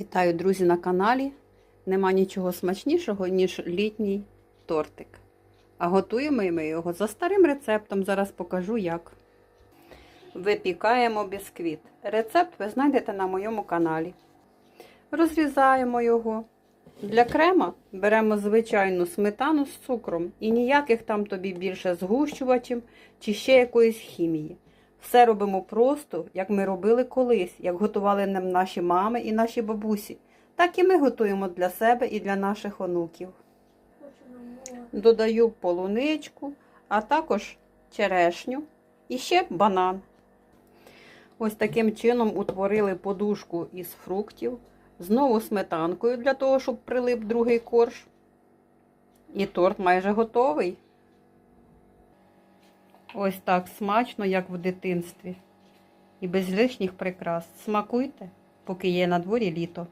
Вітаю, друзі, на каналі. Нема нічого смачнішого, ніж літній тортик. А готуємо ми його за старим рецептом. Зараз покажу як. Випікаємо бісквіт. Рецепт ви знайдете на моєму каналі. Розрізаємо його. Для крема беремо звичайну сметану з цукром і ніяких там тобі більше згущувачів чи ще якоїсь хімії. Все робимо просто, як ми робили колись, як готували нам наші мами і наші бабусі. Так і ми готуємо для себе і для наших онуків. Додаю полуничку, а також черешню і ще банан. Ось таким чином утворили подушку із фруктів, знову сметанкою для того, щоб прилип другий корж. І торт майже готовий. Ось так смачно, як в дитинстві. І без лишніх прикрас. Смакуйте, поки є на дворі літо.